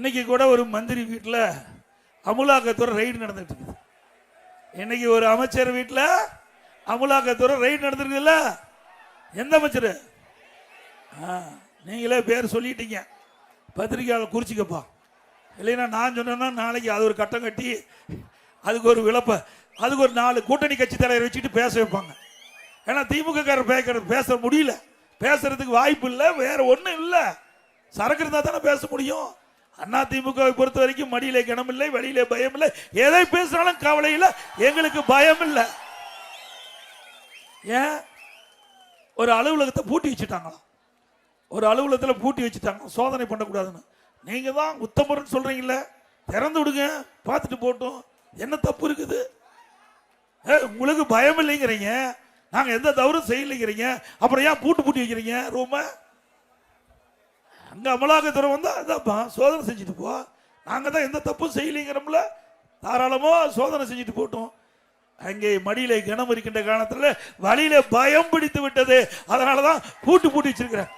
இன்னைக்கு கூட ஒரு மந்திரி வீட்டில் அமுலாக்கத்துறை ரைடு நடந்துட்டு இருக்குது. இன்னைக்கு ஒரு அமைச்சர் வீட்டில் அமுலாக்கத்துறை ரைடு நடந்திருக்குல்ல எந்த அமைச்சர்? நீங்களே பேர் சொல்லிட்டீங்க. பத்திரிக்கையாளர் குறிச்சிக்கப்பா. இல்லைன்னா நான் சொன்னேன்னா நாளைக்கு அது ஒரு கட்டம் கட்டி அதுக்கு ஒரு விளப்ப அதுக்கு ஒரு நாலு கூட்டணி கட்சி தலைவர் வச்சுட்டு பேச வைப்பாங்க. ஏன்னா திமுக காரர் பேசுறது பேச முடியல. பேசுறதுக்கு வாய்ப்பு இல்லை வேற ஒன்றும் இல்லை. சரக்கு இருந்தால் தானே பேச முடியும். அண்ணா திமுகவை பொறுத்த வரைக்கும் மடியிலே கிணம் இல்லை வெளியிலே பயம் இல்லை எதை பேசினாலும் கவலை இல்லை எங்களுக்கு பயம் இல்லை ஏன்? ஒரு அலுவலகத்தை பூட்டி வச்சுட்டாங்களாம் ஒரு அலுவலகத்தில் பூட்டி வச்சுட்டாங்க. சோதனை பண்ணக்கூடாதுன்னு. நீங்கள் தான் உத்தமர்னு சொல்கிறீங்கள திறந்து விடுங்க பார்த்துட்டு போட்டோம் என்ன தப்பு இருக்குது? ஏ உங்களுக்கு பயம் இல்லைங்கிறீங்க நாங்கள் எந்த தவறும் செய்யலைங்கிறீங்க. அப்புறம் ஏன் பூட்டு பூட்டி வைக்கிறீங்க? ரூமை? அங்கே அமலாக்கத்துறை வந்தால் அதான்ப்பா சோதனை செஞ்சுட்டு போ. நாங்கள் தான் எந்த தப்பும் செய்யலைங்கிறோம்ல. தாராளமாக சோதனை செஞ்சுட்டு போட்டோம். அங்கே மடியில் கனம் இருக்கின்ற காலத்தில் வழியில் பயம் பிடித்து விட்டது. அதனால தான் பூட்டு பூட்டி வச்சிருக்கிறேன்.